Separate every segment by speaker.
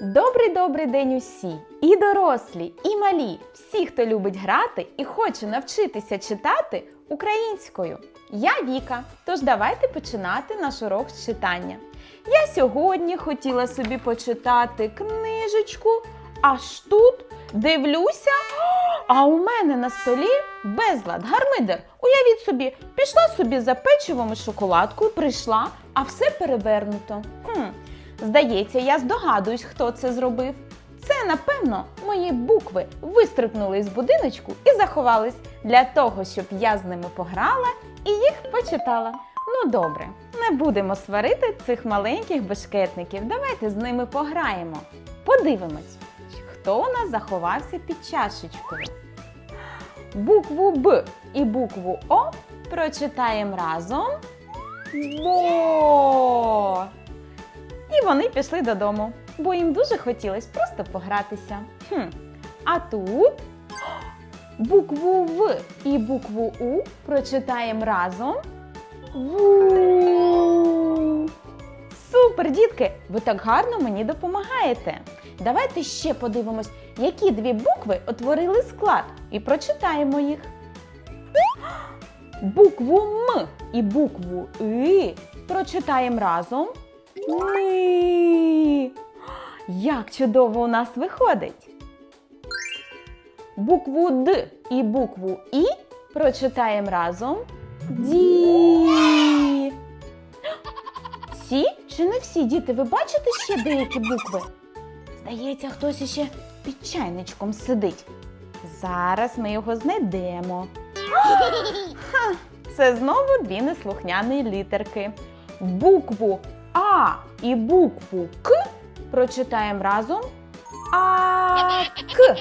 Speaker 1: Добрий добрий день усі! І дорослі, і малі, всі, хто любить грати і хоче навчитися читати українською. Я Віка, тож давайте починати наш урок з читання. Я сьогодні хотіла собі почитати книжечку, аж тут дивлюся, а у мене на столі безлад, гармидер. Уявіть собі, пішла собі за печивом і шоколадкою, прийшла, а все перевернуто. Хм, Здається, я здогадуюсь, хто це зробив. Це, напевно, мої букви вистрибнули з будиночку і заховались для того, щоб я з ними пограла і їх почитала. Ну добре, не будемо сварити цих маленьких бешкетників. Давайте з ними пограємо. Подивимось, хто у нас заховався під чашечкою. Букву Б і букву О прочитаємо разом. Бо. І вони пішли додому, бо їм дуже хотілося просто погратися. Хм. А тут букву В і букву У прочитаємо разом. Ву. Супер, дітки! Ви так гарно мені допомагаєте. Давайте ще подивимось, які дві букви утворили склад, і прочитаємо їх. Букву М і букву И прочитаємо разом. Ми. Як чудово у нас виходить. Букву Д і букву І прочитаємо разом. Ді. Всі чи не всі діти? Ви бачите ще деякі букви? Здається, хтось іще під чайничком сидить. Зараз ми його знайдемо. Ха, це знову дві неслухняні літерки. Букву А і букву К прочитаємо разом АК.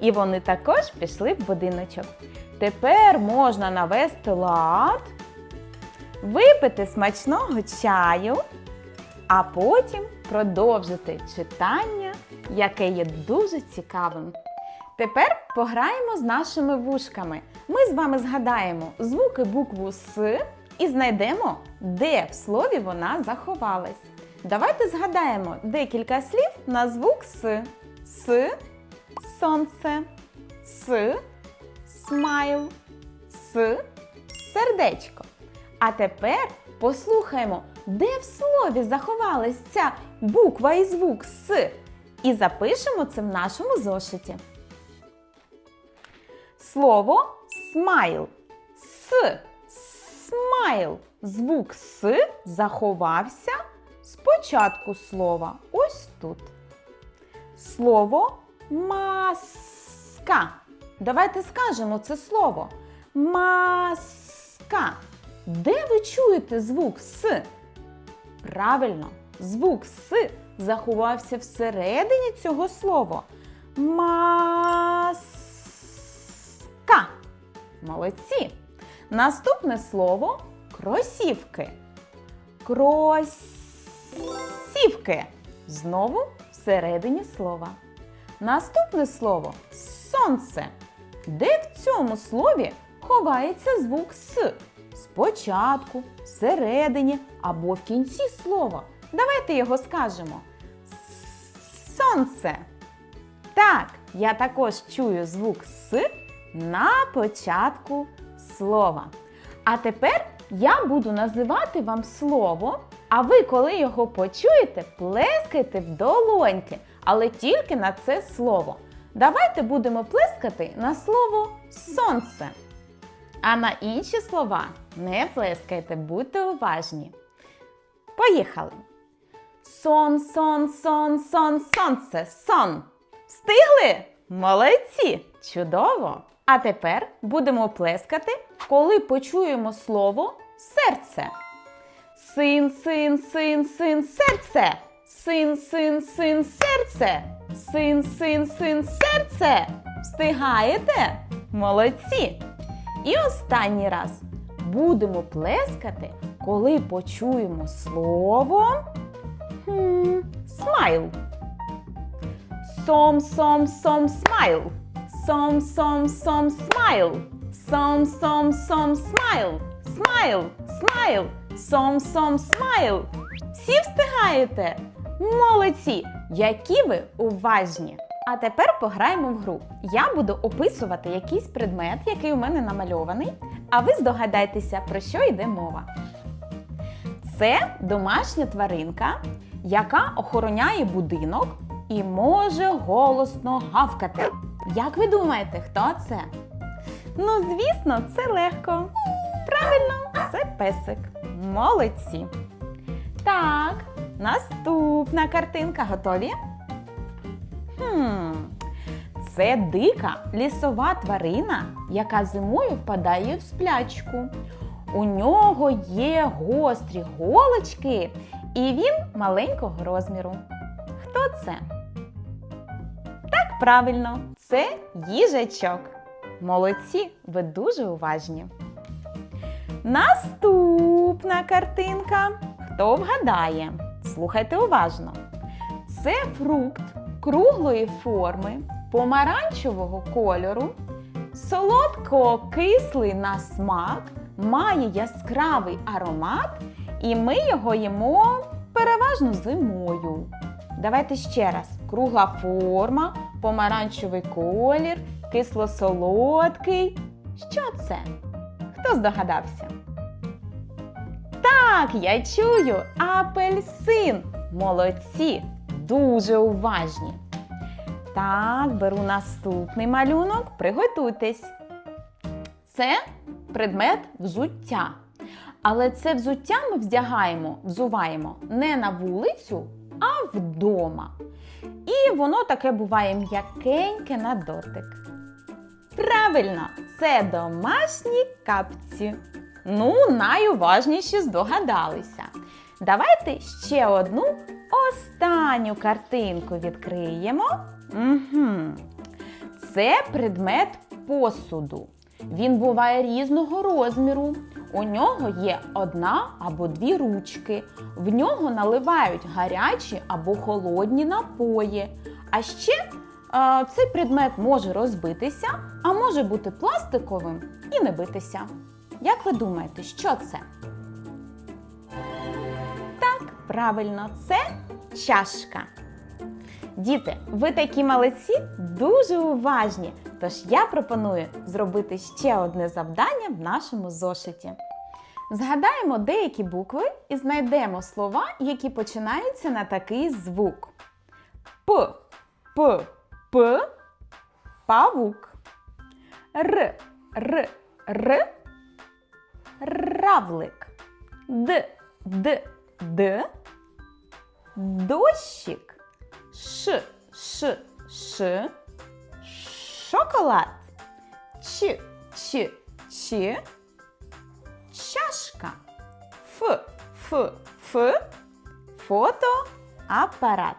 Speaker 1: І вони також пішли в будиночок. Тепер можна навести лад, випити смачного чаю, а потім продовжити читання, яке є дуже цікавим. Тепер пограємо з нашими вушками. Ми з вами згадаємо звуки букву С і знайдемо, де в слові вона заховалась. Давайте згадаємо декілька слів на звук С. С сонце, С смайл, С сердечко. А тепер послухаємо, де в слові заховалась ця буква і звук С. І запишемо це в нашому зошиті. Слово смайл. С. Смайл. Звук С заховався спочатку слова. Ось тут. Слово маска. Давайте скажемо це слово. Маска. Де ви чуєте звук С? Правильно, звук С заховався всередині цього слова. Маска. Молодці. Наступне слово кросівки. Кросівки. Знову всередині слова. Наступне слово сонце. Де в цьому слові ховається звук С? Спочатку, всередині або в кінці слова. Давайте його скажемо. Сонце. Так, я також чую звук С на початку слова. А тепер я буду називати вам слово, а ви, коли його почуєте, плескайте в долоньки, але тільки на це слово. Давайте будемо плескати на слово сонце. А на інші слова не плескайте, будьте уважні. Поїхали! Сон, сон, сон, сон, сонце, сон. Встигли? Молодці! Чудово! А тепер будемо плескати, коли почуємо слово серце. Син, син, син, син, серце. Син, син, син, серце. Син, син, син, серце. Встигаєте? Молодці! І останній раз будемо плескати, коли почуємо слово хм, смайл. Сом, сом, сом, смайл. Сом, сом, сом, смайл. Сом, сом, сом, смайл. Смайл, смайл. Сом, сом, смайл. Всі встигаєте? Молодці! Які ви уважні! А тепер пограємо в гру. Я буду описувати якийсь предмет, який у мене намальований, а ви здогадайтеся, про що йде мова. Це домашня тваринка, яка охороняє будинок і може голосно гавкати. Як ви думаєте, хто це? Ну, звісно, це легко. Правильно, це песик. Молодці. Так, наступна картинка. Готові? Хм, це дика лісова тварина, яка зимою впадає в сплячку. У нього є гострі голочки, і він маленького розміру. Хто це? Правильно, це їжачок. Молодці, ви дуже уважні. Наступна картинка. Хто вгадає? Слухайте уважно. Це фрукт круглої форми, помаранчевого кольору, солодко-кислий на смак, має яскравий аромат, і ми його їмо переважно зимою. Давайте ще раз: кругла форма, помаранчевий колір, кисло-солодкий. Що це? Хто здогадався? Так, я чую апельсин. Молодці, дуже уважні. Так, беру наступний малюнок. Приготуйтесь. Це предмет взуття. Але це взуття ми вдягаємо, взуваємо не на вулицю, а вдома. І воно таке буває м'якеньке на дотик. Правильно, це домашні капці. Ну, найуважніші здогадалися. Давайте ще одну останню картинку відкриємо. Угу. Це предмет посуду. Він буває різного розміру. У нього є одна або дві ручки. В нього наливають гарячі або холодні напої. А ще е, цей предмет може розбитися, а може бути пластиковим і не битися. Як ви думаєте, що це? Так, правильно, це чашка. Діти, ви такі молодці, дуже уважні. Тож я пропоную зробити ще одне завдання в нашому зошиті. Згадаємо деякі букви і знайдемо слова, які починаються на такий звук: П, П, П, павук, Р, Р, Р, равлик, Д, Д, Д, дощик, Ш, Ш, Ш, шоколад, Ч, Ч, Ч, чашка, Ф, Ф, Ф, фотоапарат.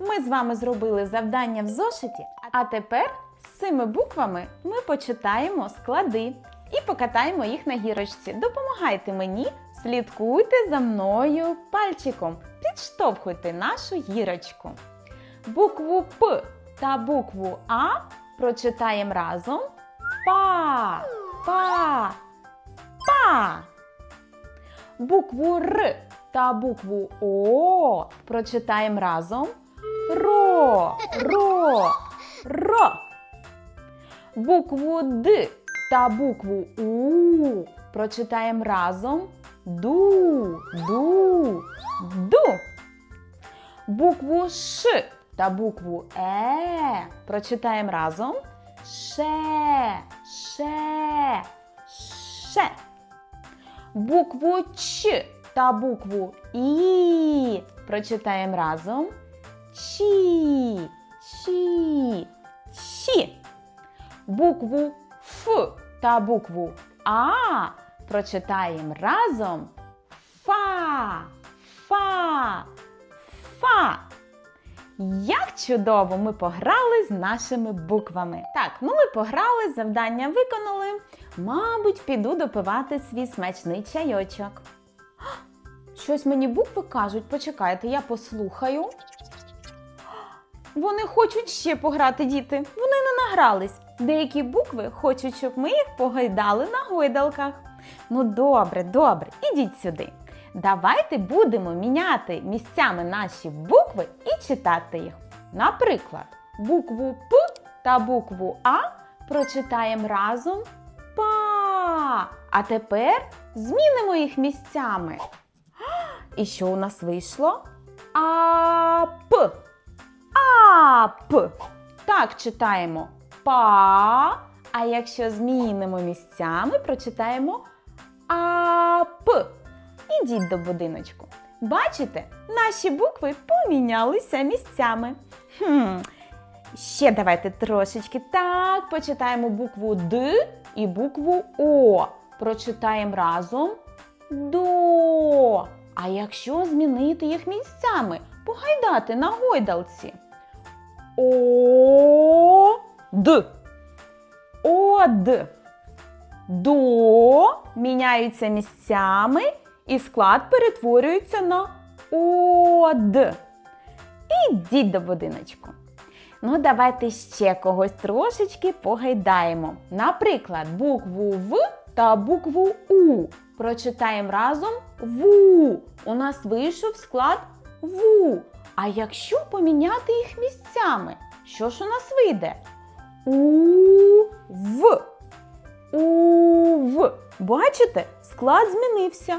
Speaker 1: Ми з вами зробили завдання в зошиті, а тепер з цими буквами ми почитаємо склади і покатаємо їх на гірочці. Допомагайте мені, слідкуйте за мною пальчиком, підштовхуйте нашу гірочку. Букву П та букву А прочитаємо разом. Па, па, па. Букву Р та букву О прочитаємо разом. Ро, ро, ро. Букву Д та букву У прочитаємо разом. Ду, ду, ду. Букву Ш та букву Е прочитаємо разом. Ше, ше, ше. Букву Ч та букву І прочитаємо разом. Чі, чі, чі. Букву Ф та букву А прочитаємо разом. Фа, фа. Як чудово ми пограли з нашими буквами. Так, ну ми пограли, завдання виконали. Мабуть, піду допивати свій смачний чайочок. Щось мені букви кажуть, почекайте, я послухаю. Вони хочуть ще пограти, діти. Вони не награлись. Деякі букви хочуть, щоб ми їх погойдали на гойдалках. Ну, добре, добре, ідіть сюди. Давайте будемо міняти місцями наші букви і читати їх. Наприклад, букву П та букву А прочитаємо разом па. А тепер змінимо їх місцями. І що у нас вийшло? АП. АП. Так читаємо па. А якщо змінимо місцями, прочитаємо АП. Ідіть до будиночку. Бачите, наші букви помінялися місцями. Хм. Ще давайте трошечки так почитаємо букву Д і букву О. Прочитаємо разом до. А якщо змінити їх місцями, погайдати на гойдалці. О Д. Од. До міняються місцями і склад перетворюється на од. Ідіть до будиночку. Ну, давайте ще когось трошечки погайдаємо. Наприклад, букву В та букву У. Прочитаємо разом ВУ. У нас вийшов склад ВУ. А якщо поміняти їх місцями, що ж у нас вийде? У-В. У-В. Бачите, склад змінився.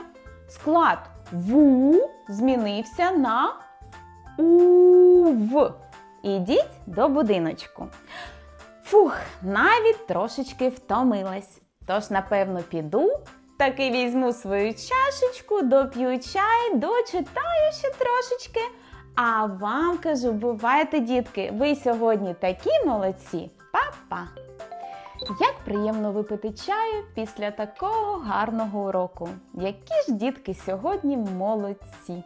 Speaker 1: Склад ВУ змінився на УВ. Ідіть до будиночку. Фух, навіть трошечки втомилась. Тож, напевно, піду, таки візьму свою чашечку, доп'ю чай, дочитаю ще трошечки. А вам кажу, бувайте, дітки, ви сьогодні такі молодці. Па-па! Як приємно випити чаю після такого гарного уроку. Які ж дітки сьогодні молодці!